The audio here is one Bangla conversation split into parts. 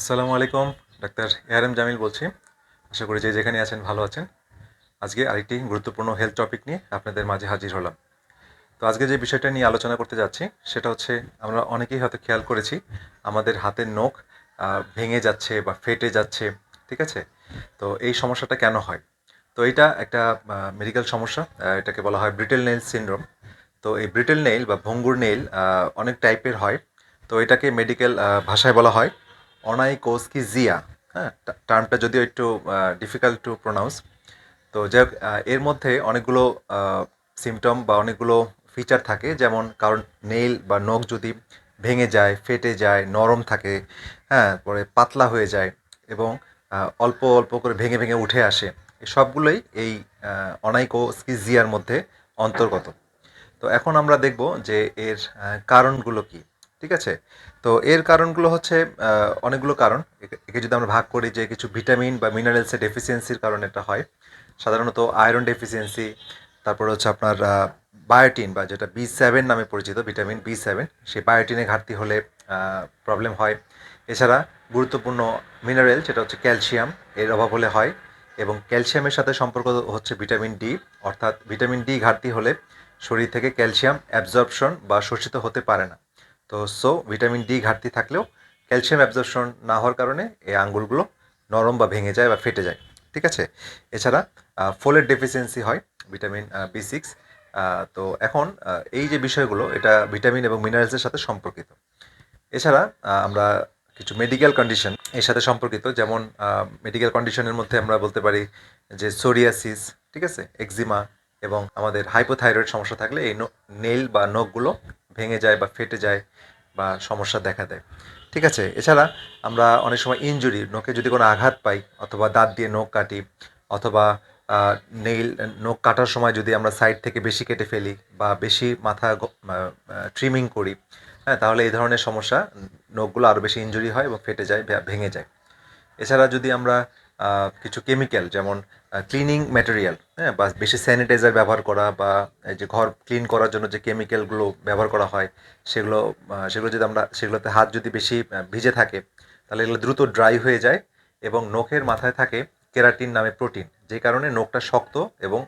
আসসালামু আলাইকুম, ডাক্তার এআরএম জামিল বলছি। আশা করি যে যেখানে আছেন ভালো আছেন। আজকে আরেকটি গুরুত্বপূর্ণ হেলথ টপিক নিয়ে আপনাদের মাঝে হাজির হলাম। তো আজকে যে বিষয়টা নিয়ে আলোচনা করতে যাচ্ছি, সেটা হচ্ছে আমরা অনেকেই হয়তো খেয়াল করেছি, আমাদের হাতের নখ ভেঙে যাচ্ছে বা ফেটে যাচ্ছে, ঠিক আছে? তো এই সমস্যাটা কেন হয়? তো এটা একটা মেডিকেল সমস্যা এটাকে বলা হয় ব্রিটেল নেইল সিনড্রোম তো এই ব্রিটেল নেইল বা ভঙ্গুর নেইল অনেক টাইপের হয়। তো এটাকে মেডিকেল ভাষায় বলা হয় অনাইকোস্কি জিয়া হ্যাঁ টার্মটা যদিও একটু ডিফিকাল্ট টু প্রোনাউন্স তো যাই হোক, এর মধ্যে অনেকগুলো সিমটম বা অনেকগুলো ফিচার থাকে যেমন কারণ নেইল বা নখ যদি ভেঙে যায় ফেটে যায় নরম থাকে হ্যাঁ পরে পাতলা হয়ে যায় এবং অল্প অল্প করে ভেঙে ভেঙে উঠে আসে সবগুলোই এই অনাইকোস্কিজিয়ার মধ্যে অন্তর্গত। তো এখন আমরা দেখব যে এর কারণগুলো কি। ঠিক আছে? তো এর কারণগুলো হচ্ছে অনেকগুলো কারণ। একে- যদি আমরা ভাগ করি যে কিছু ভিটামিন বা মিনারেলসের ডেফিসিয়েন্সির কারণে এটা হয়, সাধারণত আয়রন ডেফিসিয়েন্সি তারপর হচ্ছে আপনার বায়োটিন বা যেটা বি সেভেন নামে পরিচিত ভিটামিন বি সেভেন সেই বায়োটিনে ঘাটতি হলে প্রবলেম হয়। এছাড়া গুরুত্বপূর্ণ মিনারেল যেটা হচ্ছে ক্যালসিয়াম এর অভাব হলে হয়। এবং ক্যালসিয়ামের সাথে সম্পর্ক হচ্ছে ভিটামিন ডি অর্থাৎ ভিটামিন ডি ঘাটতি হলে শরীর থেকে ক্যালসিয়াম অ্যাবজর্পশন বা শোষিত হতে পারে না। তো সো ভিটামিন ডি ঘাটতি থাকলেও ক্যালসিয়াম অ্যাবজর্পশন না হওয়ার কারণে এই আঙ্গুলগুলো নরম বা ভেঙে যায় বা ফেটে যায়, ঠিক আছে? এছাড়া ফোলের ডেফিসিয়েন্সি হয় ভিটামিন বি সিক্স তো এখন এই যে বিষয়গুলো, এটা ভিটামিন এবং মিনারেলসের সাথে সম্পর্কিত। এছাড়া আমরা কিছু মেডিকেল কন্ডিশন এর সাথে সম্পর্কিত, যেমন মেডিকেল কন্ডিশনের মধ্যে আমরা বলতে পারি যে সোরিয়াসিস ঠিক আছে? এক্সিমা এবং আমাদের হাইপোথাইরয়েড সমস্যা থাকলে এই নেইল বা নখগুলো ভেঙে যায় বা ফেটে যায় বা সমস্যা দেখা দেয়। ঠিক আছে? এছাড়া আমরা অনেক সময় ইনজুরি নখে যদি কোনো আঘাত পাই, অথবা দাঁত দিয়ে নখ কাটি, অথবা নেইল নখ কাটার সময় যদি আমরা সাইড থেকে বেশি কেটে ফেলি বা বেশি মাথা ট্রিমিং করি হ্যাঁ তাহলে এই ধরনের সমস্যা নখগুলো আরও বেশি ইনজুরি হয় এবং ফেটে যায় ভেঙে যায়। এছাড়া যদি আমরা কিছু কেমিক্যাল যেমন ক্লিনিং ম্যাটেরিয়াল হ্যাঁ বা বেশি স্যানিটাইজার ব্যবহার করা বা এই যে ঘর ক্লিন করার জন্য যে কেমিক্যালগুলো ব্যবহার করা হয়, সেগুলো সেগুলো যদি আমরা, সেগুলোতে হাত যদি বেশি ভিজে থাকে, তাহলে এগুলো দ্রুত ড্রাই হয়ে যায় এবং নখের মাথায় থাকে কেরাটিন নামে প্রোটিন যে কারণে নখটা শক্ত এবং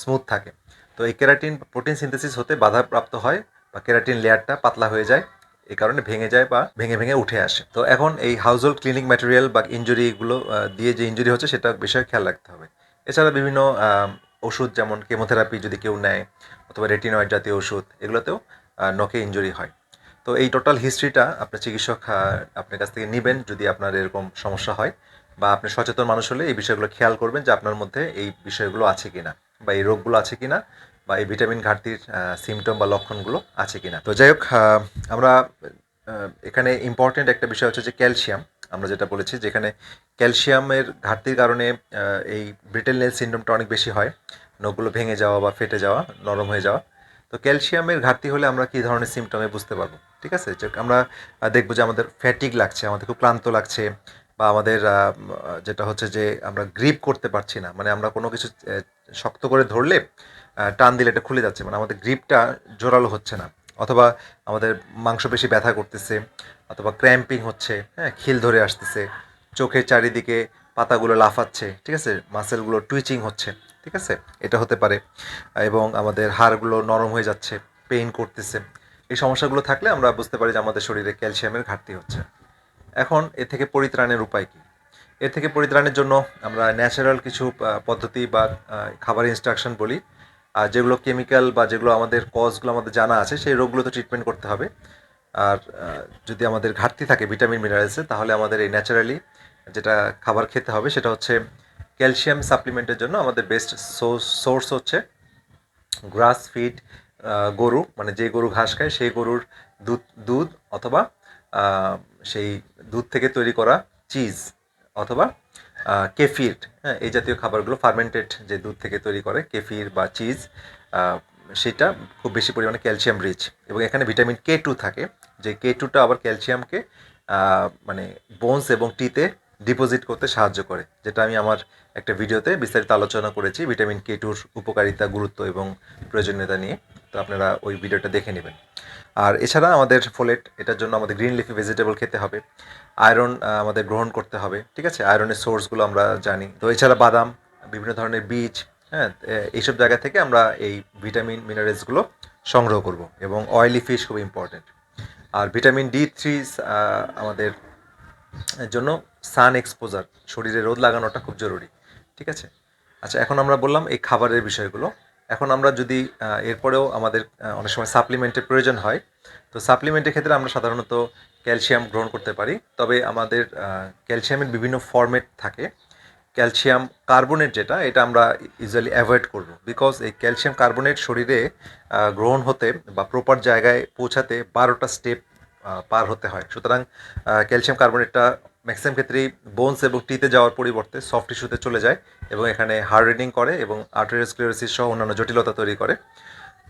স্মুথ থাকে। তো এই কেরাটিন প্রোটিন সিনথেসিস হতে বাধাপ্রাপ্ত হয় বা কেরাটিন লেয়ারটা পাতলা হয়ে যায়, এই কারণে ভেঙে যায় বা ভেঙে ভেঙে উঠে আসে। তো এখন এই হাউসহোল্ড ক্লিনিক ম্যাটেরিয়াল বা ইঞ্জুরিগুলো দিয়ে যে ইঞ্জুরি হচ্ছে সেটা বিষয়ে খেয়াল রাখতে হবে। এছাড়া বিভিন্ন ওষুধ যেমন কেমোথেরাপি যদি কেউ নেয় অথবা রেটিনয়েড জাতীয় ওষুধ, এগুলোতেও নখে ইঞ্জুরি হয়। তো এই টোটাল হিস্ট্রিটা আপনার চিকিৎসক আপনার কাছ থেকে নেবেন যদি আপনার এরকম সমস্যা হয় বা আপনি সচেতন মানুষ হলে এই বিষয়গুলো খেয়াল করবেন যে আপনার মধ্যে এই বিষয়গুলো আছে কি না বা এই রোগগুলো আছে কি না বা এই ভিটামিন ঘাটতির সিমটম বা লক্ষণগুলো আছে কি না তো যাই হোক আমরা এখানে ইম্পর্টেন্ট একটা বিষয় হচ্ছে যে ক্যালসিয়াম আমরা যেটা বলেছি, যেখানে ক্যালসিয়ামের ঘাটতির কারণে এই ব্রিটেল নেল সিন্ড্রোমটা অনেক বেশি হয়, নখগুলো ভেঙে যাওয়া বা ফেটে যাওয়া, নরম হয়ে যাওয়া। তো ক্যালসিয়ামের ঘাটতি হলে আমরা কী ধরনের সিমটমে বুঝতে পারব? ঠিক আছে? আমরা দেখব যে আমাদের ফ্যাটিক লাগছে, আমাদের খুব ক্লান্ত লাগছে, বা আমাদের যেটা হচ্ছে যে আমরা গ্রিপ করতে পারছি না। মানে আমরা কোনো কিছু শক্ত করে ধরলে টান দিলে এটা খুলে যাচ্ছে। মানে আমাদের গ্রিপটা জোরালো হচ্ছে না। অথবা আমাদের মাংসপেশি ব্যথা করতেছে অথবা ক্র্যাম্পিং হচ্ছে হ্যাঁ খিল ধরে আসতেছে, চোখের চারিদিকে পাতাগুলো লাফাচ্ছে, ঠিক আছে? মাসেলগুলো টুইচিং হচ্ছে, ঠিক আছে? এটা হতে পারে। এবং আমাদের হাড়গুলো নরম হয়ে যাচ্ছে পেইন করতেছে। এই সমস্যাগুলো থাকলে আমরা বুঝতে পারি যে আমাদের শরীরে ক্যালসিয়ামের ঘাটতি হচ্ছে। এখন এ থেকে পরিত্রাণের উপায় কী? এর থেকে পরিত্রাণের জন্য আমরা ন্যাচারাল কিছু পদ্ধতি বা খাবার ইনস্ট্রাকশন বলি। আর যেগুলো কেমিক্যাল বা যেগুলো আমাদের কজগুলো আমাদের জানা আছে, সেই রোগগুলো তো ট্রিটমেন্ট করতে হবে। আর যদি আমাদের ঘাটতি থাকে ভিটামিন মিনারেলসে তাহলে আমাদের এই ন্যাচারালি যেটা খাবার খেতে হবে সেটা হচ্ছে ক্যালসিয়াম সাপ্লিমেন্টের জন্য আমাদের বেস্ট সোর্স হচ্ছে গ্রাস ফিড গরু। মানে যে গরু ঘাস খায়, সেই গরুর দুধ দুধ অথবা সেই দুধ থেকে তৈরি করা চিজ অথবা কেফির হ্যাঁ এই জাতীয় খাবারগুলো ফার্মেন্টেড যে দুধ থেকে তৈরি করে কেফির বা চিজ সেটা খুব বেশি পরিমাণে ক্যালসিয়াম রিচ এবং এখানে ভিটামিন কে টু থাকে। যে কে টুটা আবার ক্যালসিয়ামকে মানে বোনস এবং টিতে ডিপোজিট করতে সাহায্য করে, যেটা আমি আমার একটা ভিডিওতে বিস্তারিত আলোচনা করেছি ভিটামিন কে টুর উপকারিতা, গুরুত্ব এবং প্রয়োজনীয়তা নিয়ে। তো আপনারা ওই ভিডিওটা দেখে নেবেন। আর এছাড়া আমাদের ফোলেট এটার জন্য আমাদের গ্রিন লিফি ভেজিটেবল খেতে হবে। আয়রন আমাদের গ্রহণ করতে হবে, ঠিক আছে? আয়রনের সোর্সগুলো আমরা জানি। তো এছাড়া বাদাম, বিভিন্ন ধরনের বীজ হ্যাঁ এইসব জায়গা থেকে আমরা এই ভিটামিন মিনারেলসগুলো সংগ্রহ করব এবং অয়েলি ফিশ খুব ইম্পর্টেন্ট আর ভিটামিন ডি থ্রি আমাদের জন্য সান এক্সপোজার, শরীরে রোদ লাগানোটা খুব জরুরি, ঠিক আছে? আচ্ছা এখন আমরা বললাম এই খাবারের বিষয়গুলো। এখন আমরা যদি এরপরেও আমাদের অনেক সময় সাপ্লিমেন্টের প্রয়োজন হয়, তো সাপ্লিমেন্টের ক্ষেত্রে আমরা সাধারণত ক্যালসিয়াম গ্রহণ করতে পারি। তবে আমাদের ক্যালসিয়ামের বিভিন্ন ফরম্যাট থাকে। ক্যালসিয়াম কার্বনেট যেটা, এটা আমরা ইউজুয়ালি অ্যাভয়েড করব। বিকজ এই ক্যালসিয়াম কার্বনেট শরীরে গ্রহণ হতে বা প্রপার জায়গায় পৌঁছাতে বারোটা স্টেপ পার হতে হয়। সুতরাং ক্যালসিয়াম কার্বনেটটা ম্যাক্সিমাম ক্ষেত্রেই বোনস এবং টিতে যাওয়ার পরিবর্তে সফট টিস্যুতে চলে যায় এবং এখানে হার্ড হার্ডেনিং করে এবং আর্টেরিওস্ক্লেরোসিস সহ অন্যান্য জটিলতা তৈরি করে।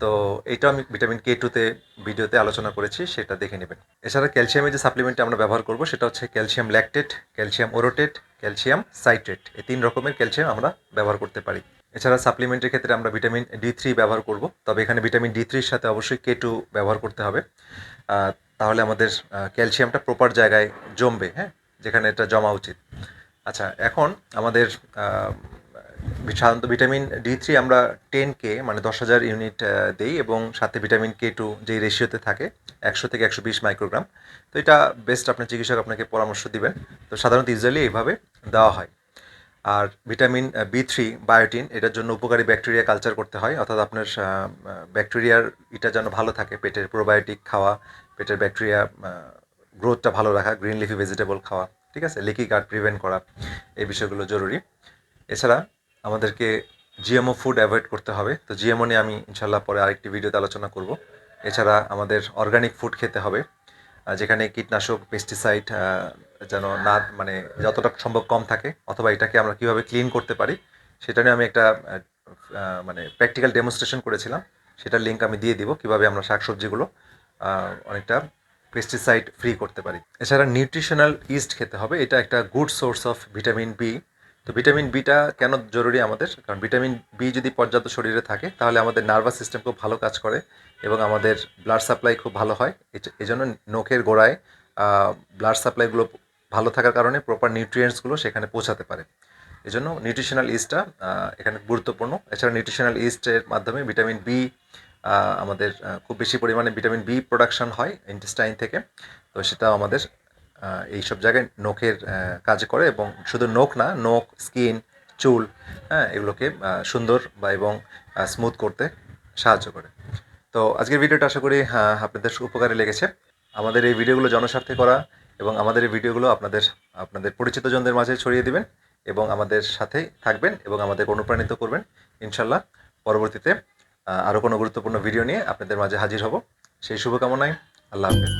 তো এটা আমি ভিটামিন কে টুতে ভিডিওতে আলোচনা করেছি, সেটা দেখে নেবেন। এছাড়া ক্যালসিয়ামের যে সাপ্লিমেন্টটি আমরা ব্যবহার করব, সেটা হচ্ছে calcium lactate calcium orotate calcium citrate এই তিন রকমের ক্যালসিয়াম আমরা ব্যবহার করতে পারি। এছাড়া সাপ্লিমেন্টের ক্ষেত্রে আমরা ভিটামিন ডি থ্রি ব্যবহার করব, তবে এখানে ভিটামিন ডি থ্রির সাথে অবশ্যই কে টু ব্যবহার করতে হবে। তাহলে আমাদের ক্যালসিয়ামটা প্রপার জায়গায় জমবে হ্যাঁ যেখানে এটা জমা উচিত। আচ্ছা এখন আমাদের সাধারণত ভিটামিন ডি থ্রি আমরা টেন কে মানে দশ হাজার ইউনিট দিই এবং সাথে ভিটামিন কে টু যেই রেশিওতে থাকে, একশো থেকে একশো বিশ মাইক্রোগ্রাম তো এটা বেস্ট আপনার চিকিৎসক আপনাকে পরামর্শ দিবেন। তো সাধারণত ইউজুয়ালি এইভাবে দেওয়া হয়। আর ভিটামিন বি থ্রি বায়োটিন এটার জন্য উপকারী ব্যাকটেরিয়া কালচার করতে হয়। অর্থাৎ আপনার ব্যাকটেরিয়ার এটা যেন ভালো থাকে, পেটের প্রোবায়োটিক খাওয়া, পেটের ব্যাকটেরিয়া গ্রোথটা ভালো রাখা গ্রিন লিফি ভেজিটেবল খাওয়া, ঠিক আছে? লিকি গার্ড প্রিভেন্ট করা, এই বিষয়গুলো জরুরি। এছাড়া আমাদেরকে জিএমও ফুড অ্যাভয়েড করতে হবে। তো জিএমও নিয়ে আমি ইনশাল্লাহ পরে আরেকটি ভিডিওতে আলোচনা করব। এছাড়া আমাদের অর্গানিক ফুড খেতে হবে যেখানে কীটনাশক পেস্টিসাইড যেন না মানে যতটা সম্ভব কম থাকে, অথবা এটাকে আমরা কীভাবে ক্লিন করতে পারি, সেটা নিয়ে আমি একটা মানে প্র্যাকটিক্যাল ডেমনস্ট্রেশন করেছিলাম। সেটার লিঙ্ক আমি দিয়ে দিব, কীভাবে আমরা শাকসবজিগুলো অনেকটা পেস্টিসাইড ফ্রি করতে পারি। এছাড়া নিউট্রিশনাল ইস্ট খেতে হবে, এটা একটা good source of vitamin B তো ভিটামিন বিটা কেন জরুরি আমাদের? কারণ ভিটামিন বি যদি পর্যাপ্ত শরীরে থাকে, তাহলে আমাদের নার্ভাস সিস্টেম খুব ভালো কাজ করে এবং আমাদের ব্লাড সাপ্লাই খুব ভালো হয়। এজ- এজন্য নখের গোড়ায় ব্লাড সাপ্লাইগুলো ভালো থাকার কারণে প্রপার নিউট্রিয়েন্টসগুলো সেখানে পৌঁছাতে পারে। এজন্য নিউট্রিশনাল ইস্টটা এখানে গুরুত্বপূর্ণ। এছাড়া নিউট্রিশনাল ইস্টের মাধ্যমে ভিটামিন বি আমাদের খুব বেশি পরিমাণে ভিটামিন বি প্রোডাকশন হয় ইন্টেস্টাইন থেকে। তো সেটাও আমাদের এইসব জায়গায় নখের কাজ করে এবং শুধু নখ না, নখ, স্কিন, চুল হ্যাঁ এগুলোকে সুন্দর বা এবং স্মুথ করতে সাহায্য করে। তো আজকের ভিডিওটা আশা করি আপনাদের উপকারে লেগেছে। আমাদের এই ভিডিওগুলো জনস্বার্থে করা এবং আমাদের এই ভিডিওগুলো আপনাদের আপনাদের পরিচিতজনদের মাঝে ছড়িয়ে দিবেন এবং আমাদের সাথেই থাকবেন এবং আমাদের অনুপ্রাণিত করবেন। ইনশাল্লাহ পরবর্তীতে আরও কোনো গুরুত্বপূর্ণ ভিডিও নিয়ে আপনাদের মাঝে হাজির হব। সেই শুভকামনায় আল্লাহ হাফেজ।